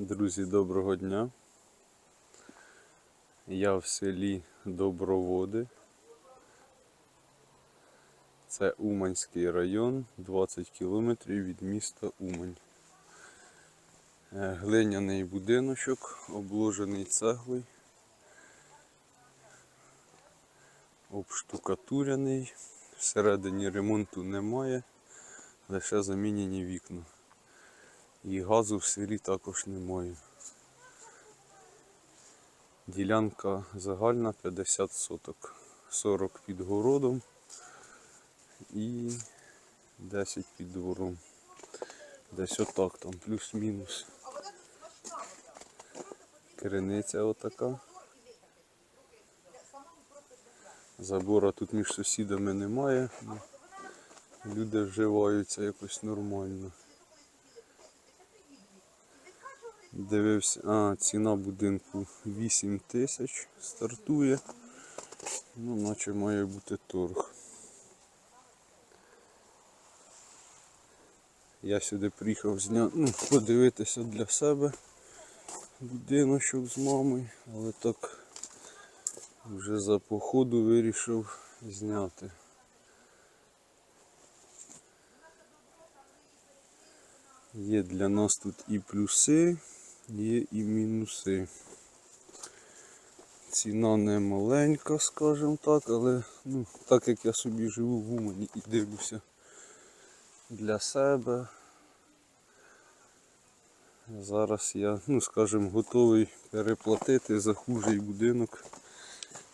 Друзі, доброго дня. Я в селі Доброводи. Це Уманський район, 20 кілометрів від міста Умань. Е, Глиняний будиночок, обложений цеглою, обштукатурений. Всередині ремонту немає, лише замінені вікна. І газу в селі також немає. Ділянка загальна 50 соток. 40 під городом і 10 під двором. Десь отак там, плюс-мінус. Криниця отака. Забора тут між сусідами немає. Люди вживаються якось нормально. Дивився, а, ціна будинку 8 тисяч стартує. Ну, наче має бути торг. Я сюди приїхав зня... ну, подивитися для себе будиночок з мамою, але так вже за походу вирішив зняти. Є для нас тут і плюси, є і мінуси. Ціна не маленька, скажімо так, але ну, так як я собі живу в Умані і дивлюся для себе. Зараз я, ну скажімо, готовий переплатити за хужий будинок,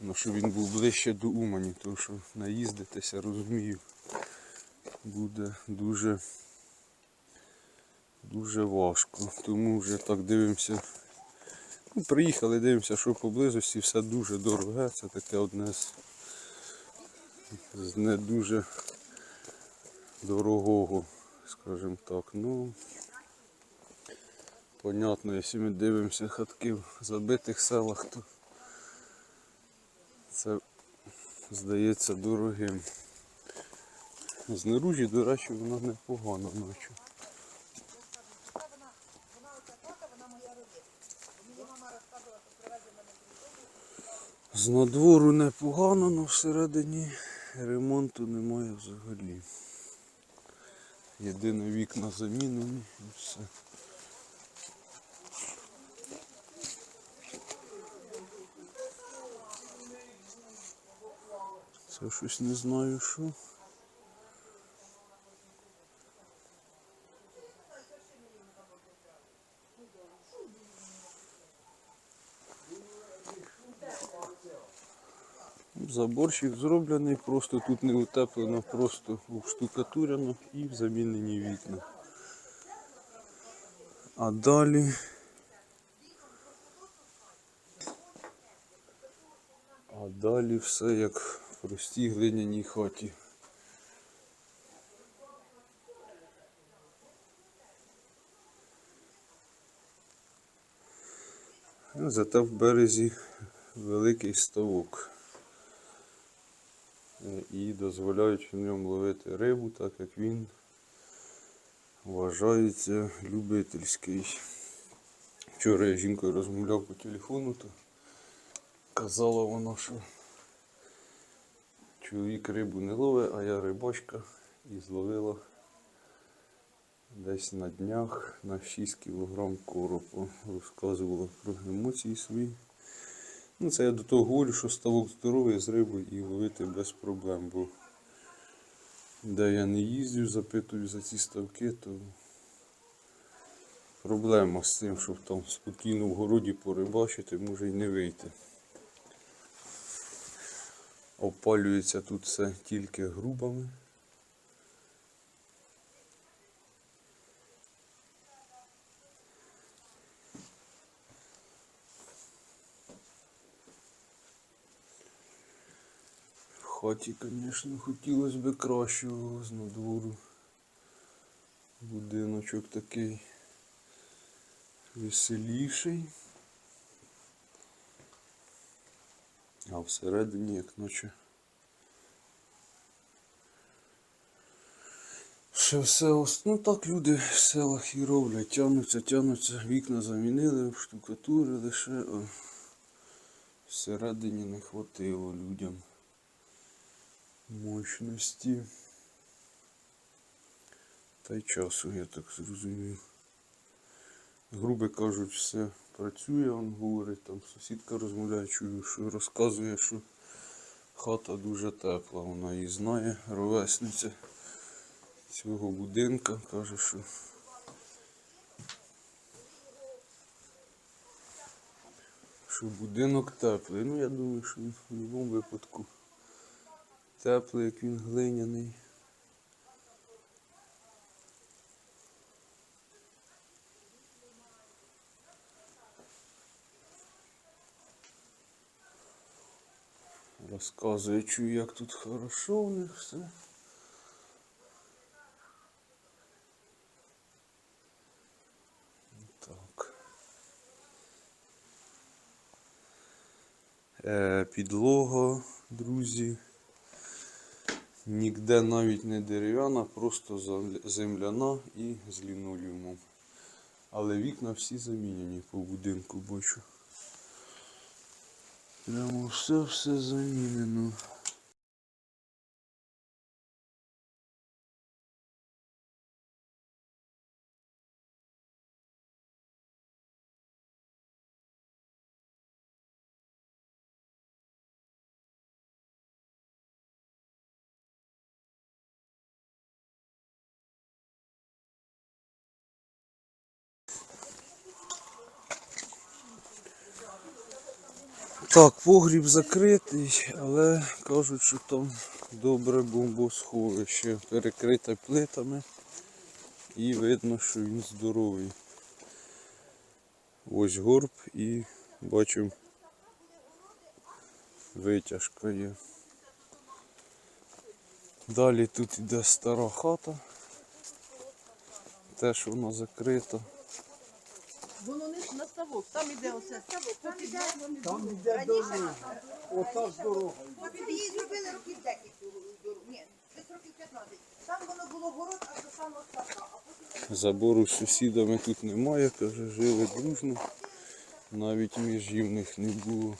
ну, щоб він був ближче до Умані, тому що наїздитися, розумію, буде дуже дуже важко. Тому вже так дивимося. Ну, приїхали, дивимося, що поблизості все дуже дороге. Це таке одне з, з не дуже дорогого, скажімо так. Ну, понятно, якщо ми дивимося хатки в забитих селах, то це здається дорогим. Знаружі, до речі, воно непогано наче. З надвору непогано, але всередині ремонту немає взагалі. Єдине вікна замінені і все. Це щось не знаю що. Заборчик зроблений, просто тут не утеплено, просто штукатурено і замінені вікна. А далі. А далі все як в простій глиняній хаті. Зате в березі великий ставок. І дозволяють в ньому ловити рибу, так як він вважається любительський. Вчора я з жінкою розмовляв по телефону, то казала вона, що чоловік рибу не ловить, а я рибачка і зловила десь на днях на 6 кг коропу. Розказувала про емоції свої. Ну, це я до того говорю, що ставок здоровий з рибою і ловити без проблем, бо де я не їздю, запитую за ці ставки, то проблема з тим, щоб там спокійно в городі порибачити, може й не вийти. Опалюється тут все тільки грубами. Хаті, звісно, хотілося б кращого з надвору. Будиночок такий веселіший. А всередині як наче Ще все, ос- ну так люди в селах і роблять, тягнуться, тягнуться, вікна замінили, штукатурили, ще всередині не хватило людям мощності. Та й часу, я так зрозумів. Грубо кажуть, все працює, он говорить, там сусідка розмовляє, чую, що розказує, що хата дуже тепла, вона її знає, ровесниця цього будинка, каже, що що будинок теплий. Ну я думаю, що в будь-якому випадку теплий, як він глиняний. Розказує, чую, як тут хорошо у них все. Так. Е, підлога, друзі. Ніде навіть не дерев'яна, просто земляна і з лінолеумом. Але вікна всі замінені по будинку, бачу. Прямо все-все замінено. Так, погріб закритий, але кажуть, що там добре бомбосховище, перекрите плитами і видно, що він здоровий. Ось горб і бачимо витяжка є. Далі тут іде стара хата. Теж вона закрита. Воно не на ставок, там іде оце ставок, там іде, Там йде дорога. Ота ж дорога. От її зробили років 10 цю дорогу. Ні, десь років 15. Там воно було город, а до самого ставка, а потім Забору з сусідами тут немає, каже, жили дружно. Навіть міжів в них не було.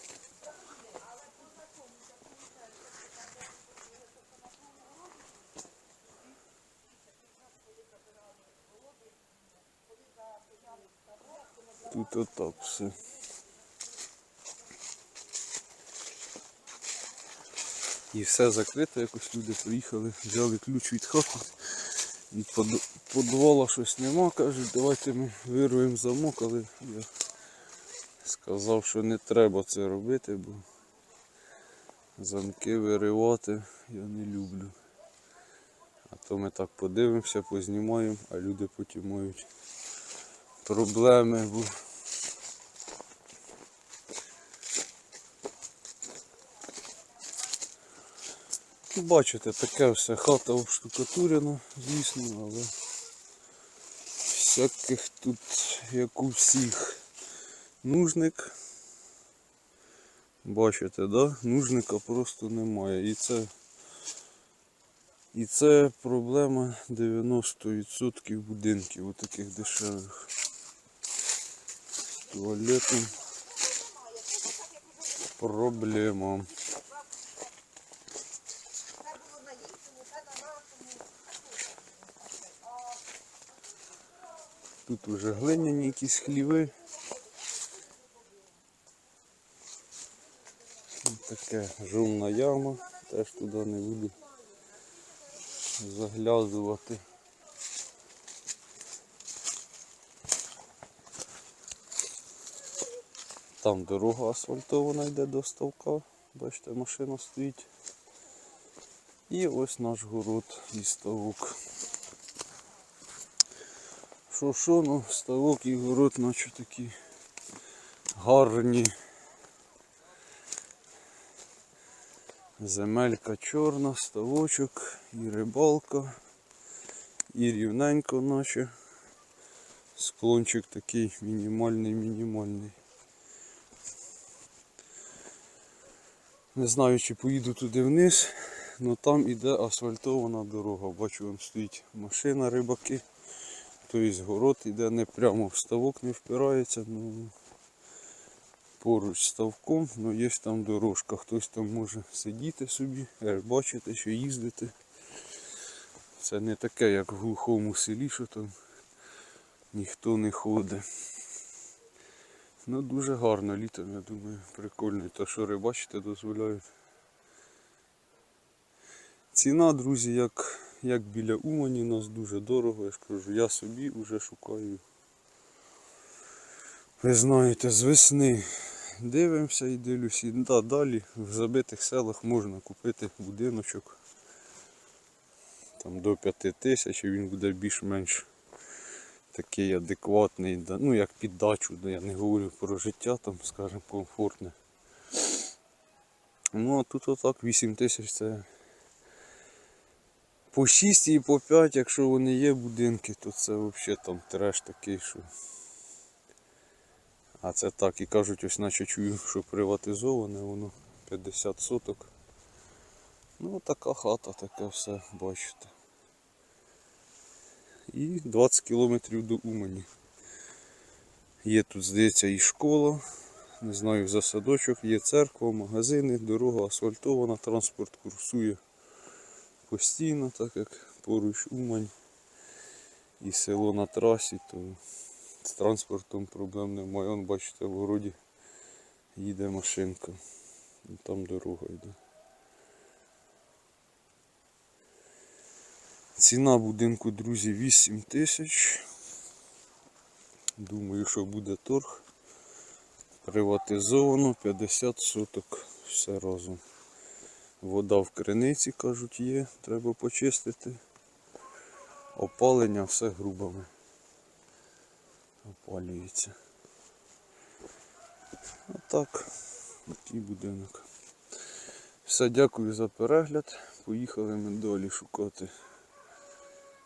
Тут отак все. І все закрито, якось люди приїхали, взяли ключ від хати. Від подвала щось нема, кажуть, давайте ми вирвемо замок, але я сказав, що не треба це робити, бо замки виривати я не люблю. А то ми так подивимося, познімаємо, а люди потім мають проблеми. Бо... Бачите, таке все хата обштукатурена, звісно, але всяких тут, як у всіх, нужник. Бачите, да? Нужника просто немає. І це, і це проблема 90% будинків, отаких дешевих. З туалетом проблема. це було на їхньому, це на нашому. Тут уже глиняні якісь хліви. Таке жовна яма, теж туди не буду заглядувати. Там дорога асфальтована йде до ставка. Бачите, машина стоїть. І ось наш город і ставок. Що що, ну ставок і город наче такі гарні. Земелька чорна, ставочок і рибалка. І рівненько наче. Склончик такий мінімальний-мінімальний. Не знаю, чи поїду туди вниз, Ну там іде асфальтована дорога. Бачу, вон стоїть машина, рибаки. Тобто город іде не прямо в ставок, не впирається. Ну, поруч ставком, ну є там дорожка. Хтось там може сидіти собі, е, бачити, що їздити. Це не таке, як в глухому селі, що там ніхто не ходить. Ну дуже гарно літом, я думаю, прикольно. Та що рибачити дозволяють. Ціна, друзі, як, як біля Умані, нас дуже дорого, я ж кажу, я собі вже шукаю. Ви знаєте, з весни дивимося і дивлюся. Да, далі в забитих селах можна купити будиночок там до 5 тисяч і він буде більш-менш такий адекватний, ну як під дачу, да, я не говорю про життя, там, скажімо, комфортне. Ну а тут отак 8 тисяч це по 6 і по 5, якщо вони є будинки, то це взагалі там треш такий, що. А це так і кажуть, ось наче чую, що приватизоване, воно 50 соток. Ну така хата, таке все, бачите. І 20 кілометрів до Умані. Є тут, здається, і школа, не знаю, за садочок, є церква, магазини, дорога асфальтована, транспорт курсує постійно, так як поруч Умань і село на трасі, то з транспортом проблем немає. Он, бачите, в городі їде машинка. І Там дорога йде. Ціна будинку, друзі, 8 тисяч. Думаю, що буде торг. Приватизовано 50 соток все разом. Вода в криниці, кажуть, є, треба почистити. Опалення все грубами. Опалюється. Отак. Такий будинок. Все, дякую за перегляд. Поїхали ми далі шукати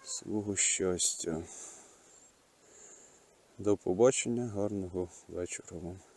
свого щастя. До побачення, гарного вечора вам.